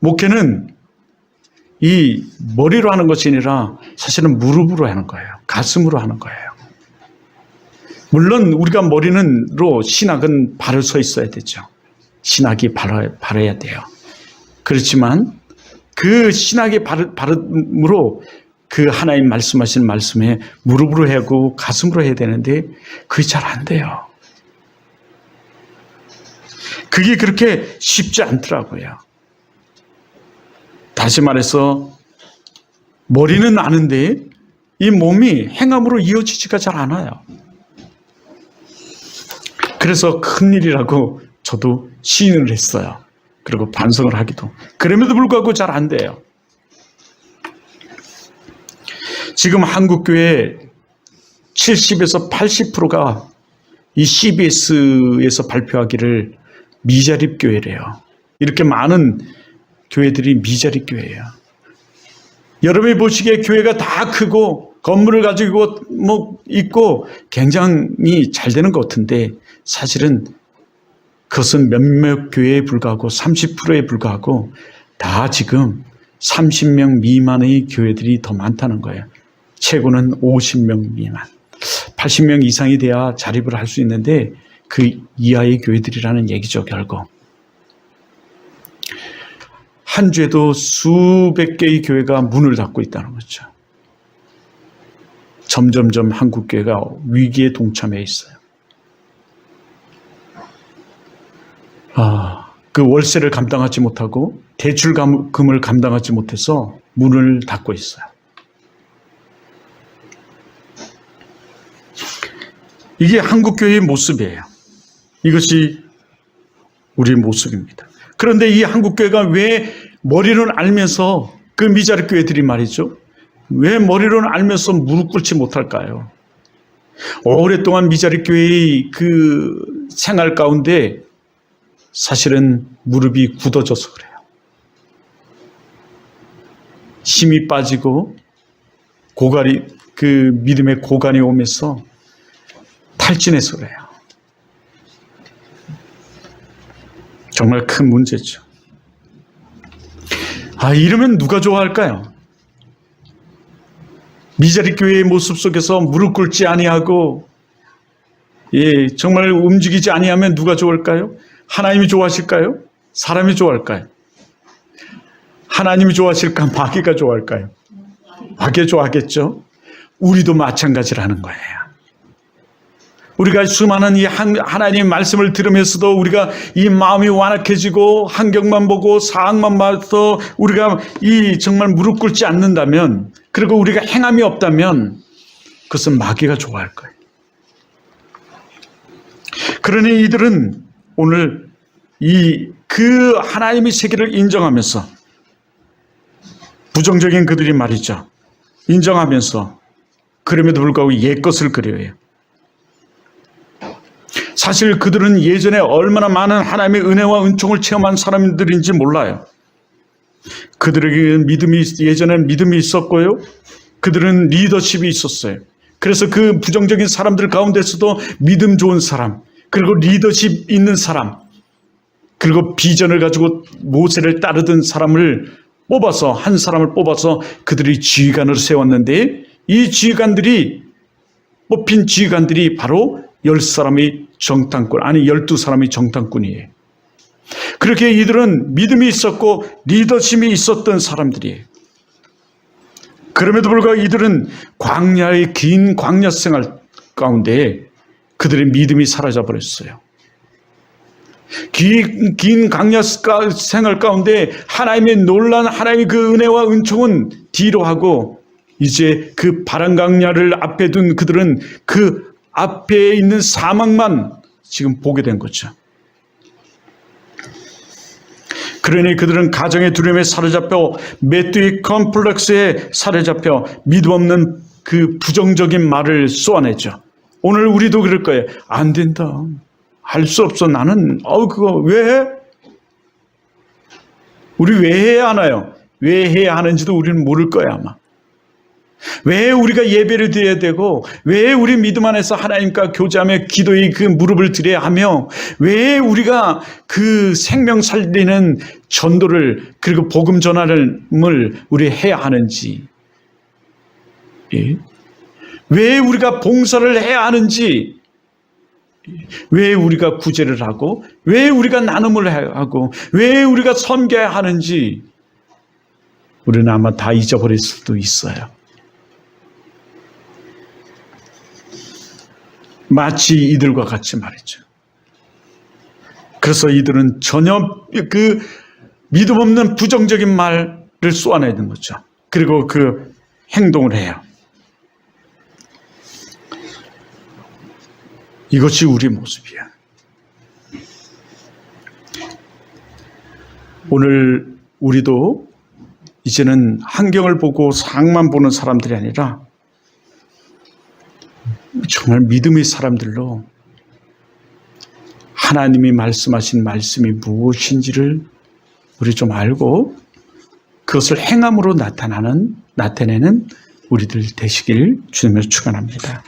목회는 이 머리로 하는 것이 아니라 사실은 무릎으로 하는 거예요. 가슴으로 하는 거예요. 물론 우리가 머리는로 신학은 발을 서 있어야 되죠. 신학이 바라, 바라야 돼요. 그렇지만 그 신학의 바르, 바름으로 그 하나님 말씀하신 말씀에 무릎으로 하고 가슴으로 해야 되는데 그게 잘 안 돼요. 그게 그렇게 쉽지 않더라고요. 다시 말해서 머리는 아는데 이 몸이 행함으로 이어지지가 잘 않아요. 그래서 큰일이라고 저도 시인을 했어요. 그리고 반성을 하기도. 그럼에도 불구하고 잘 안 돼요. 지금 한국교회 70에서 80%가 이 CBS에서 발표하기를 미자립 교회래요. 이렇게 많은 교회들이 미자립 교회예요. 여러분이 보시기에 교회가 다 크고 건물을 가지고 뭐 있고 굉장히 잘 되는 것 같은데 사실은 그것은 몇몇 교회에 불과하고 30%에 불과하고 다 지금 30명 미만의 교회들이 더 많다는 거예요. 최고는 50명 미만. 80명 이상이 돼야 자립을 할 수 있는데 그 이하의 교회들이라는 얘기죠, 결국. 한 주에도 수백 개의 교회가 문을 닫고 있다는 거죠. 점점점 한국 교회가 위기에 동참해 있어요. 아, 그 월세를 감당하지 못하고 대출금을 감당하지 못해서 문을 닫고 있어요. 이게 한국 교회의 모습이에요. 이것이 우리의 모습입니다. 그런데 이 한국 교회가 왜 머리는 알면서 그 미자립 교회들이 말이죠. 왜 머리로는 알면서 무릎 꿇지 못할까요? 오랫동안 미자립 교회의 그 생활 가운데 사실은 무릎이 굳어져서 그래요. 힘이 빠지고 고갈이 그 믿음의 고간이 오면서 탈진해서 그래요. 정말 큰 문제죠. 아, 이러면 누가 좋아할까요? 미자리 교회의 모습 속에서 무릎 꿇지 아니하고 예, 정말 움직이지 아니하면 누가 좋을까요? 하나님이 좋아하실까요? 사람이 좋아할까요? 하나님이 좋아하실까? 마귀가 좋아할까요? 마귀가 좋아하겠죠? 우리도 마찬가지라는 거예요. 우리가 수많은 이 하나님 말씀을 들으면서도 우리가 이 마음이 완악해지고 환경만 보고 사항만 봐서 우리가 이 정말 무릎 꿇지 않는다면 그리고 우리가 행함이 없다면 그것은 마귀가 좋아할 거예요. 그러니 이들은 오늘 이 그 하나님의 세계를 인정하면서 부정적인 그들이 말이죠. 인정하면서 그럼에도 불구하고 옛 것을 그려요. 사실 그들은 예전에 얼마나 많은 하나님의 은혜와 은총을 체험한 사람들인지 몰라요. 그들에게 믿음이 예전엔 믿음이 있었고요. 그들은 리더십이 있었어요. 그래서 그 부정적인 사람들 가운데서도 믿음 좋은 사람, 그리고 리더십 있는 사람, 그리고 비전을 가지고 모세를 따르던 사람을 뽑아서 한 사람을 뽑아서 그들이 지휘관을 세웠는데 이 지휘관들이 뽑힌 지휘관들이 바로 열 사람의 정탐꾼, 아니 열두 사람의 정탐꾼이에요. 그렇게 이들은 믿음이 있었고 리더십이 있었던 사람들이에요. 그럼에도 불구하고 이들은 광야의 긴 광야 생활 가운데 그들의 믿음이 사라져 버렸어요. 긴, 긴 광야 생활 가운데 하나님의 놀란 하나님의 그 은혜와 은총은 뒤로 하고 이제 그 바람 강야를 앞에 둔 그들은 그 앞에 있는 사망만 지금 보게 된 거죠. 그러니 그들은 가정의 두려움에 사로잡혀 메뚜기 컴플렉스에 사로잡혀 믿음 없는 그 부정적인 말을 쏘아내죠. 오늘 우리도 그럴 거예요. 안 된다. 할 수 없어. 나는 어 그거 왜 해? 우리 왜 해야 하나요? 왜 해야 하는지도 우리는 모를 거야 아마. 왜 우리가 예배를 드려야 되고, 왜 우리 믿음 안에서 하나님과 교제하며 기도의 그 무릎을 드려야 하며, 왜 우리가 그 생명 살리는 전도를, 그리고 복음 전환을 우리 해야 하는지, 예? 왜 우리가 봉사를 해야 하는지, 왜 우리가 구제를 하고, 왜 우리가 나눔을 하고, 왜 우리가 섬겨야 하는지, 우리는 아마 다 잊어버릴 수도 있어요. 마치 이들과 같이 말이죠. 그래서 이들은 전혀 그 믿음 없는 부정적인 말을 쏘아내는 거죠. 그리고 그 행동을 해요. 이것이 우리 모습이야. 오늘 우리도 이제는 환경을 보고 상만 보는 사람들이 아니라 정말 믿음의 사람들로 하나님이 말씀하신 말씀이 무엇인지를 우리 좀 알고 그것을 행함으로 나타나는 나타내는 우리들 되시길 주님을 축원합니다.